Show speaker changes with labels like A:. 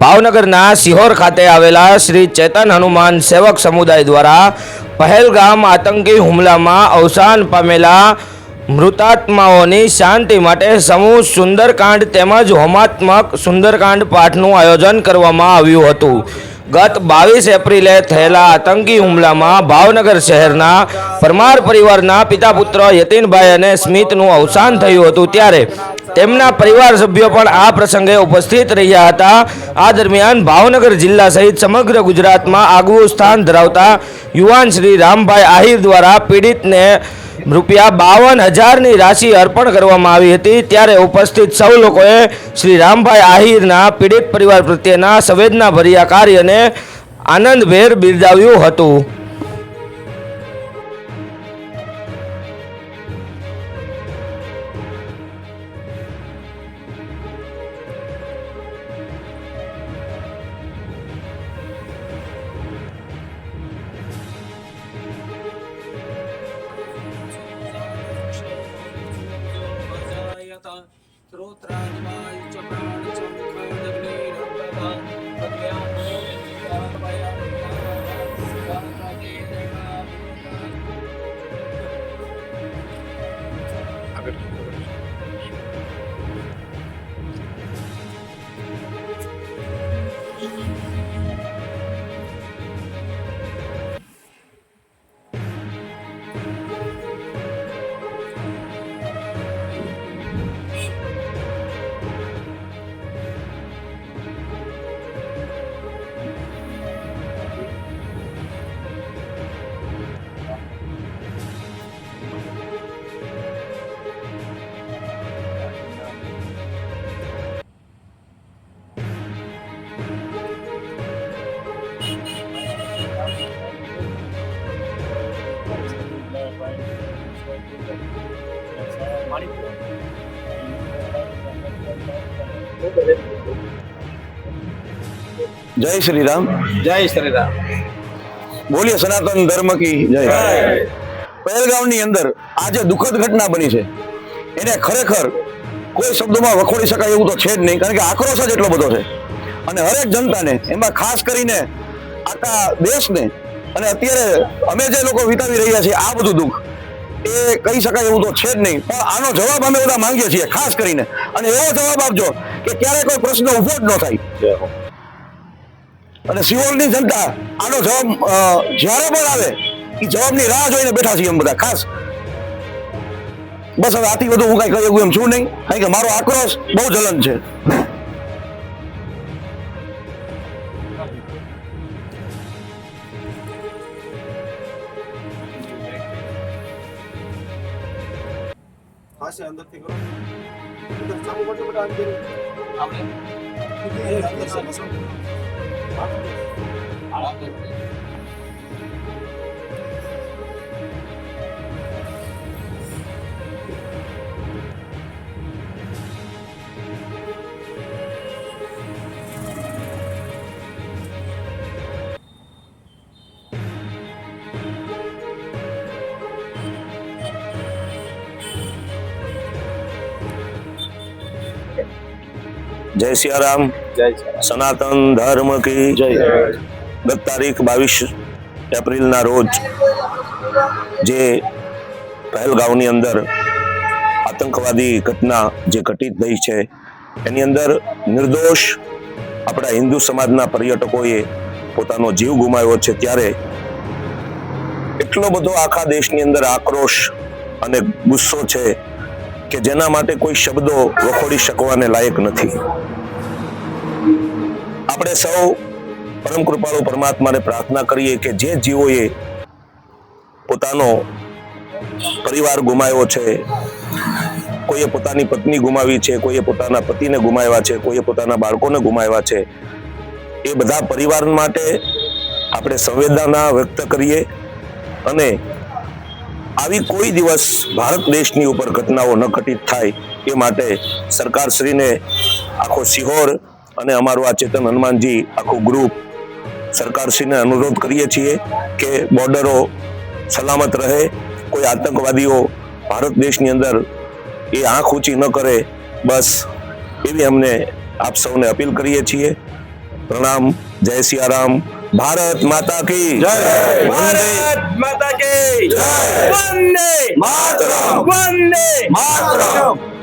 A: ભાવનગરના સિહોર ખાતે આવેલા શ્રી ચેતન હનુમાન સેવક સમુદાય દ્વારા પહેલગામ આતંકી હુમલામાં અવસાન પામેલા મૃતાત્માઓની શાંતિ માટે સમૂહ સુંદરકાંડ તેમજ હોમાત્મક સુંદરકાંડ પાઠનું આયોજન કરવામાં આવ્યું હતું. ગત બાવીસ એપ્રિલે થયેલા આતંકી હુમલામાં ભાવનગર શહેરના પરમાર પરિવારના પિતા પુત્ર યતીનભાઈ અને સ્મિતનું અવસાન થયું હતું ત્યારે તેમના પરિવાર સભ્યો પણ આ પ્રસંગે ઉપસ્થિત રહ્યા હતા. આ દરમિયાન ભાવનગર જિલ્લા સહિત સમગ્ર ગુજરાતમાં આગવું સ્થાન ધરાવતા યુવાન શ્રી રામભાઈ આહિર દ્વારા પીડિતને રૂપિયા બાવન હજારની રાશિ અર્પણ કરવામાં આવી હતી. ત્યારે ઉપસ્થિત સૌ લોકોએ શ્રી રામભાઈ આહિરના પીડિત પરિવાર પ્રત્યેના સંવેદનાભર્યા કાર્યને આનંદભેર બિરદાવ્યું હતું. Завтра утра не маю чого.
B: જય શ્રી રામ
C: જય શ્રી રામ
B: બોલીએ સનાતન ધર્મ કી જય. પહેલગામની અંદર આજે દુઃખદ ઘટના બની છે. એને ખરેખર કોઈ શબ્દોમાં વખોડી શકાય એવું તો છે જ નહીં કારણ કે આક્રોશ જ એટલો બધો છે. અને હરેક જનતાને એમાં ખાસ કરીને આખા દેશને અને અત્યારે અમે જે લોકો વિતાવી રહ્યા છીએ આ બધું દુઃખ. એ કહી શકાય એવું તો છે જ નહીં. પણ આનો જવાબ અમે બધા માંગીએ છીએ ખાસ કરીને. અને એવો જવાબ આપજો કે ક્યારે કોઈ પ્રશ્ન ઊભો જ ન થાય. અને સિવોલની જનતા આનો જવાબ જ્યારે પણ આવે એ જવાબની રાહ જોઈને બેઠા છીએ એમ બધા ખાસ. બસ હવે આથી વધુ હું કઈ કહી શકું એમ છું નહીં. કારણ કે મારો આક્રોશ બહુ જલન છે.
C: પાસે અંદરથી કરો અંદર ચાલુ કરજો મોટા અંદર આપણે
B: જય સિયારામ. સનાતન ધર્મ કી ગત તારીખ બાવીસ એપ્રિલના રોજ જે પહેલગાંવની અંદર આતંકવાદી ઘટના જે ઘટિત થઈ છે એની અંદર નિર્દોષ આપણા હિન્દુ સમાજના પર્યટકોએ પોતાનો જીવ ગુમાવ્યો છે. ત્યારે એટલો બધો આખા દેશની અંદર આક્રોશ અને ગુસ્સો છે કે જેના માટે કોઈ શબ્દો વખોડી શકવાને લાયક નથી. આપણે સૌ પરમ કૃપાળુ પરમાત્માને પ્રાર્થના કરીએ કે જે જીવોએ પોતાનો પરિવાર ગુમાવ્યો છે, કોઈએ પોતાની પત્ની ગુમાવી છે, કોઈએ પોતાના પતિને ગુમાવ્યા છે, કોઈએ પોતાના બાળકોને ગુમાવ્યા છે, એ બધા પરિવાર માટે આપણે સંવેદના વ્યક્ત કરીએ અને આવી કોઈ દિવસ ભારત દેશની ઉપર ઘટનાઓ ન ઘટિત થાય એ માટે સરકારશ્રીને આખો સિહોર અને અમારું આ ચેતન હનુમાનજી આખું ગ્રુપ સરકારશ્રીને અનુરોધ કરીએ છીએ કે બોર્ડરો સલામત રહે, કોઈ આતંકવાદીઓ ભારત દેશની અંદર એ આંખ ઊંચી ન કરે, બસ એવી અમને આપ સૌને અપીલ કરીએ છીએ. પ્રણામ, જય સિયારામ. ભારત માતા કી
D: ભારત માતા કી વંદે.
B: માતરમ.
D: વંદે.
B: માતરમ.